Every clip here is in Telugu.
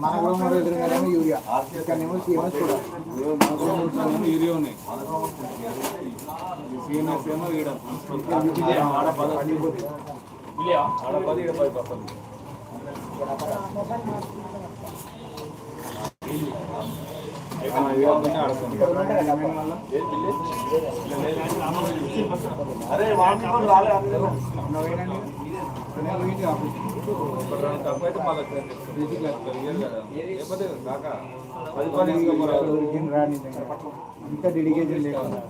మన కూడా మూడు ఎదురుగానేమో యూరియా ఇక్కడనేమో సీఎంఎస్ కూడా యూరియా ఉన్నాయి సీఎంఎస్ ఏమో ఈడ ఆడ పది ఆడ పది ఈడ పది పక్కన అరే అయితే మళ్ళీ లేకపోతే కాక పది పది తీసుకోపోరాదు అంత డెడికేషన్ లేకుండా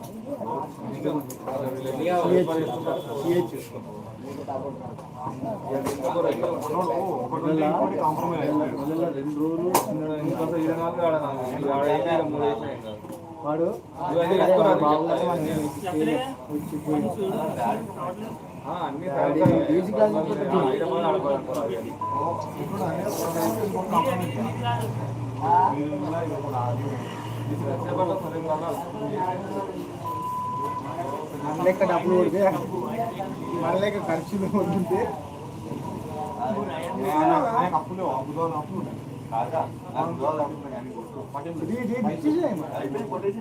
రెండు రోజులు ఇక ఇంకా. వాడు ఇవన్నీ మన లెక్క డబ్బులు కొడితే మన లెక్క ఖర్చులు ఉంటే అప్పులు అప్పులో అప్పులు కాదా. కొట్టేసి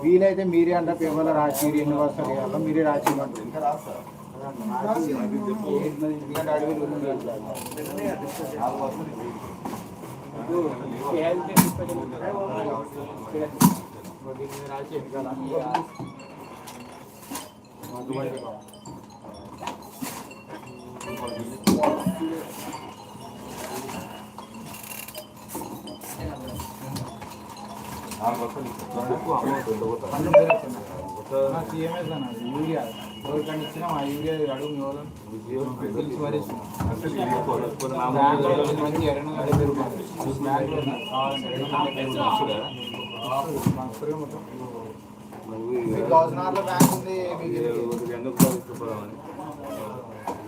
వీలైతే మీరే అంట పేపర్లో రాసి ఎన్ని వస్తారు ఇవ్వాలో మీరే రాసి ఇవ్వండి. ఇంకా వస్తుంది రాసి యూరియా ఎవరికైనా ఇచ్చినా ఆ యూరియా అడుగు ఎవరు తెలిసి వారేస్తున్నాం. రూపాయలు. కావాలంటే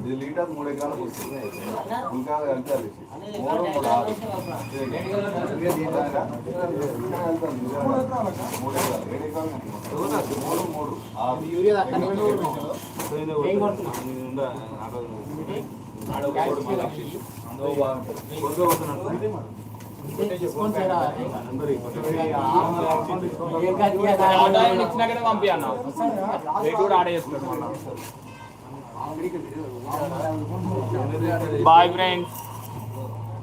ఇది లీటర్ మూడు ఎకరాలకు వస్తుంది ఇంకా కలిపి అది. మూడు మూడు ఆరు? మూడు ఎకరాలు. ఏడు ఎకరాలు మూడు మూడు ఆరు. ఇచ్చినాకనే పంపి అన్న కూడా బాయ్ ఫ్రెండ్స్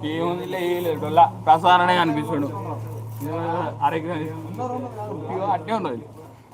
ఏముంది లేదు ప్రసారణే ప్రసాదనే అనిపిస్తాడు అరకి అట్టే ఉండదు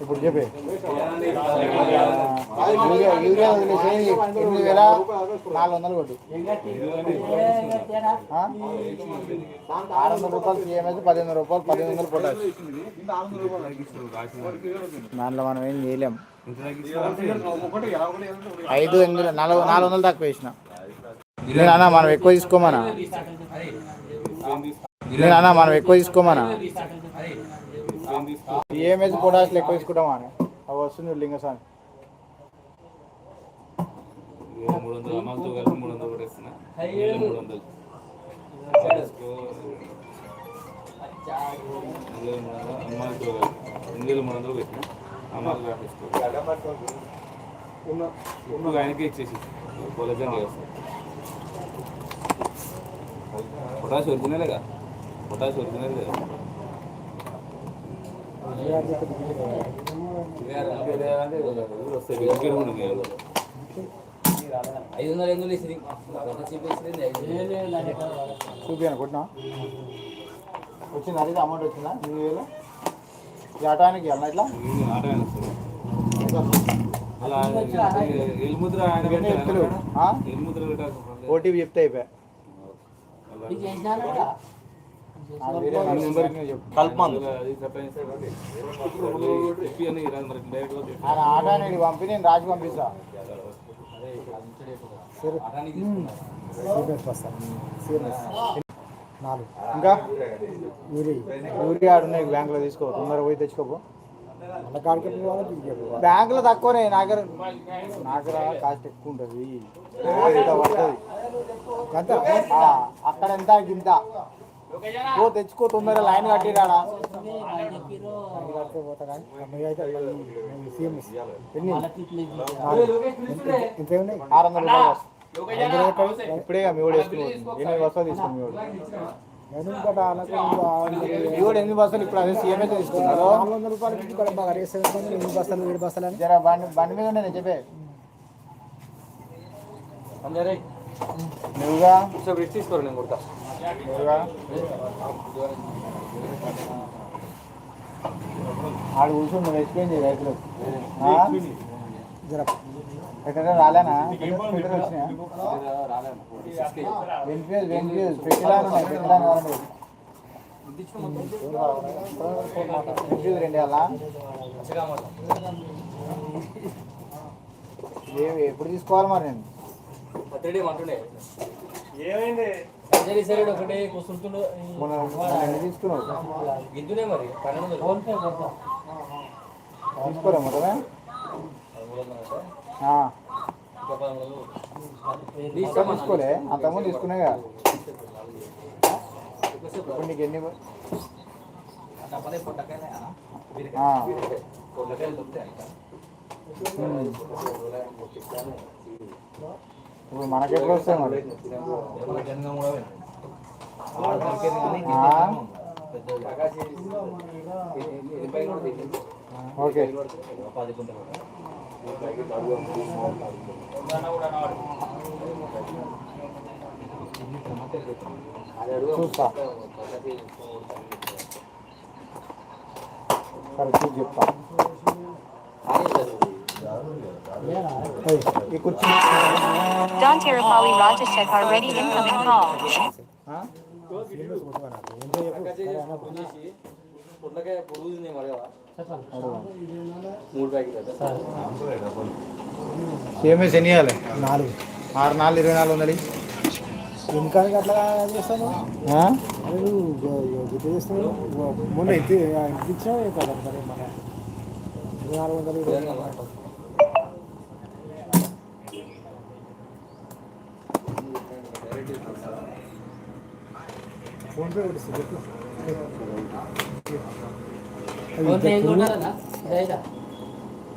ఇప్పుడు చెప్పే యూరియా యూరియా వదిలేసి ఎనిమిది వేల నాలుగు వందలు కొట్టు ఆరు వందల రూపాయలు సిఎంఎస్ పదిహేను రూపాయలు పదిహేను వందలు కొట్టాలి దాంట్లో మనం ఏం చేయలేం ఐదు ఎనిమిది నాలుగు నాలుగు వందలు తక్కువ వేసిన. అన్న మనం ఎక్కువ తీసుకోమన్నా. అన్న మనం ఎక్కువ తీసుకోమనా ఏమేసి పొటాష్ ఎక్కువ తీసుకుంటామా అని. అవి వస్తుంది లింగస్వామి మూడు వందలు అమ్మాలతో కలిపి మూడు వందలు కొట్టేస్తున్నా మూడు వందలు. అమ్మాలతో రెండు వేల మూడు వందలు ఆయనకే ఇచ్చేసి. కొలజన్ చేస్తాం. పొటాష్ ఒరిజినలేగా పొటాష్ ఒరిజినల్ కదా. ఐదు వందలు ఎందుకు వేసింది ఒక చీప్ వేసింది ఐదు చూపియాను కొట్టినా వచ్చిందా అది అమౌంట్ వచ్చిందా ఎనిమిది వేలు? ఈ ఆటానికి అన్న ఇట్లా? ఓటీపీ చెప్తే అయిపోయా. ఆయన ఆటానికి పంపి నేను రాజు పంపిస్తా. నాలుగు. ఇంకా? యూరియా ఉన్నాయి బ్యాంకులో తీసుకో తొందరగా పోయి తెచ్చుకోపో. బ్యాంకులో తక్కువనే నా దగ్గర నా దగ్గర కాస్ట్ ఎక్కువ ఉంటుంది. పడుతుంది? అక్కడ ఎంత గింత? ఓ తెచ్చుకో తొందరగా లైన్ కట్టిరాడా? ఎన్ని ఆరు వందల రూపాయలు ఇప్పుడే మీ వేసుకుని ఎనిమిది బస్తాలు తీసుకుని మీ వాడు ఎనిమిది బస్తాలు ఇప్పుడు అదే సీఎంఏ తీసుకున్నారు జర బండి బండి మీద ఉండే నేను చెప్పే నువ్వుగా? తీసుకోరు నేను కొడతా. ఆడు కూర్చొని నువ్వు ఎక్స్ప్లెయిన్ చేయి రైతులు ఎక్కడ రాలేనా? కావాలండి రెండు అలా ఏవి ఎప్పుడు తీసుకోవాలి మరి నేను? సైడ్ ఒకటే కూర్చుంటుండు గిద్దునే మరి పన్నెండు తీసుకోరా తీసుకోలే అంతకుముందు తీసుకునేగా ఇప్పుడు నీకు ఎన్ని. ఇప్పుడు మనకెప్పుడు వస్తాయి మరి? ఓకే చూస్తా సరే చూసి చెప్తా ఏయ్, ఈ కుర్చీ Don Tirupalli Rajashekar ready incoming call. ఆ? పొట్లకాయ పొడుగు సేమే నాలుగు ఆరు నాలుగు ఇరవై నాలుగు వందలు ఇంకా అట్లా చేస్తాను చేస్తాను మొన్న ఎత్తి కదా మరి మన ఇరవై నాలుగు వందలు ఇరవై నాలుగు.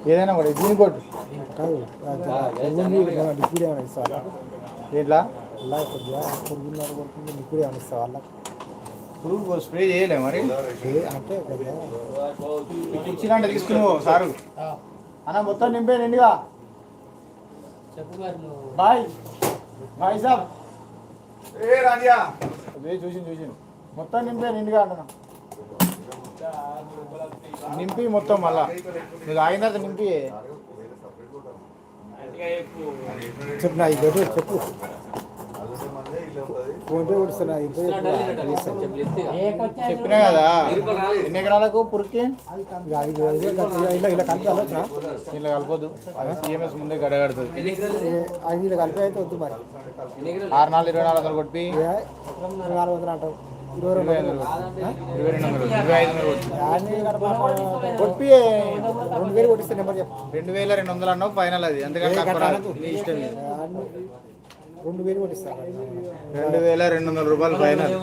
ఏదైనా కూడా దీని కొట్టు కాదు లిక్విడ్ ఏమైనా ఇస్తావా ఇట్లా అలా కొద్దిగా పురుగున్నారు కొడుతుంది లిక్విడ్ ఏమైనా ఇస్తావా పురుగు స్ప్రే చేయలే మరి. అంటే ఇచ్చినంటే తీసుకుని సారు. అన్న మొత్తం నింపే నిండుగా. చెప్పు మరి నువ్వు. బాయ్. బాయ్ సాబ్ ఏ రాజా అదే చూసి చూసి మొత్తం నింపే నిండుగా అంటున్నా. నింపి మొత్తం మళ్ళా. ఆగిన తర్వాత నింపి. చెప్పు. నా ఇది చెప్పు. ఫోన్ పే కొడుతున్నా ఇంత చెప్పు చెప్తే చెప్పినా కదా? ఎన్ని ఎకరాలకు పురుక్కి? ఇలా ఇలా కలిపి వెళ్ళొచ్చునా ఇలా కలపొద్దు. అది సిఎంఎస్ ముందే గడగడుతుంది. ఐదు ఇలా కలిపి అయితే వద్దు మరి. ఆరు నాలుగు ఇరవై నాలుగు వందలు కొట్టి నాలుగు వందలు అంటావు. ఇరవై రెండు ఐదు వందలు ఇరవై ఐదు కొట్టి. రెండు వేలు కొట్టిస్తే నెంబర్ చెప్పు. రెండు వేల రెండు వందలు అన్నావు ఫైనల్ అది. ఎందుకంటే తక్కువ రాదు. నీ ఇష్టం ఇది. యాన్ని రెండు వేలు కొట్టిస్తాను రెండు వేల రెండు వందల రూపాయలు ఫైనల్.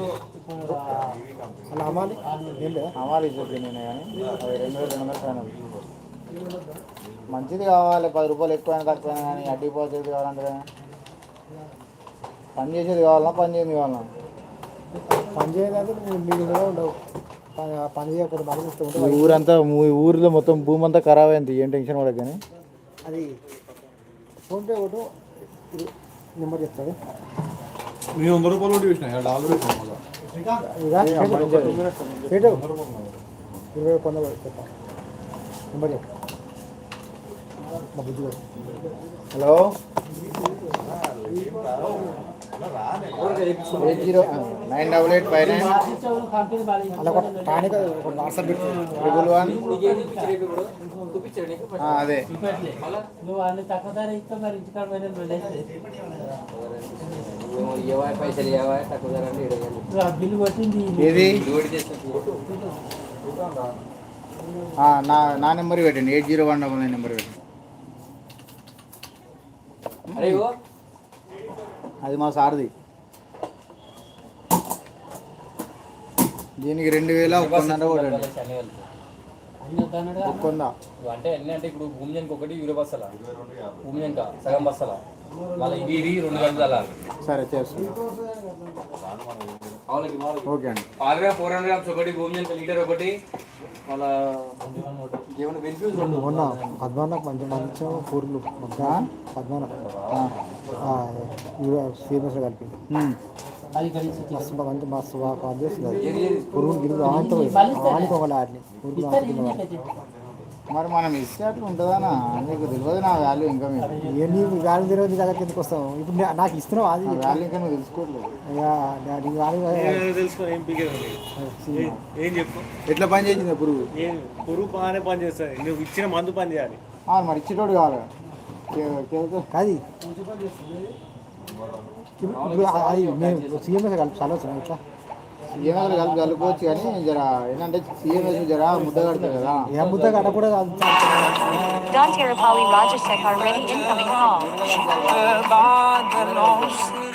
అలా అమ్మాలి. ఏం లేదా? చెప్పి నేను కానీ అది రెండు వేల రెండు వందలు ఫైనల్. మంచిది కావాలి పది రూపాయలు ఎక్కువైనా తక్కువైనా కానీ అడ్డీ పోసేది కావాలంటే. పని చేసేది కావాలన్నా పని చేసేది కావాలన్నా. పని చేయాలంటే నువ్వు నీకు కూడా ఉండవు. పని- పని చేయకపోతే మళ్ళీ ఊరంతా ఊరిలో మొత్తం భూమి అంతా ఖరాబ్ అయింది ఏం టెన్షన్ పడక కానీ అది ఫోన్పే ఒకటి నెంబర్ చెప్తాడు నేను వంద రూపాయలు డాలర్ వేసిన ఇక? పెట్టు ఇరవై కొంద చెప్తా నెంబర్ చెప్పు. మా బుద్ధి hello? Eight zero nine double eight five nine అలా ఒక టానిక్ ఒక వాట్సాప్ పెట్టుకో ట్రిపుల్ వన్ అదే నువ్వు అన్ని తక్కువ ధర ఇస్తావు మరి ఇంటికాడ పైసలు ఇవ్వవా తక్కువ ధర బిల్లు కొట్టింది ఏది నా నా నెంబర్ పెట్టండి. Eight zero one double nine number పెట్టండి. అరే అది మా సార్ది. దీనికి రెండు వేల ఒక వంద కొట్టండి అన్ని కలిపి. అన్ని వద్దన్నాడు ఒక్క వంద. ఇవి అంటే ఎన్ని అంటే ఇప్పుడు భూమి జనక ఒకటి భూమి జనక సగం మళ్ళీ రెండు గంటల సరే చేస్తాను. ఓకే అండి. ఫోర్ హండ్రెడ్ గ్రామ్స్ ఒకటి లీటర్ ఒకటి. మళ్ళా ఏమైనా బెనిఫిట్స్ ఉండవు మొన్న పద్మానకు మంచి మంచి కూరలు పద్మాన కలిపి మస్తు మంచి మస్తు బాగా పురుగులు గిరుగులు వాటిని మరి మనం ఇస్తే అట్లా ఉంటుందనా నీకు తెలియదు నా వాల్యూ ఇంకా మీరు ఏ నీకు గాలి తెలియదు నీ దగ్గరికి ఎందుకు వస్తావు? ఇప్పుడు నాకు ఇస్తున్నావు అది. వాల్యూ ఇంకా నువ్వు తెలుసుకోవట్లేదు. నీ ఏం చెప్పు? ఎట్లా పని చేసింది పురుగు ఏం పురుగు బాగానే పని చేస్తుంది నువ్వు ఇచ్చిన మందు పని చేయాలి. ఆ, మరి ఇచ్చేటోడు కేవలం కాదు అది మేము సీఎంఎస్ కలుపుతాను ఇట్లా సీఎం కలిపి కలుపుకోవచ్చు కానీ జర ఏంటంటే సీఎం జర ముద్ద కడతారు కదా ఏ ముద్ద కట్టకూడదు Don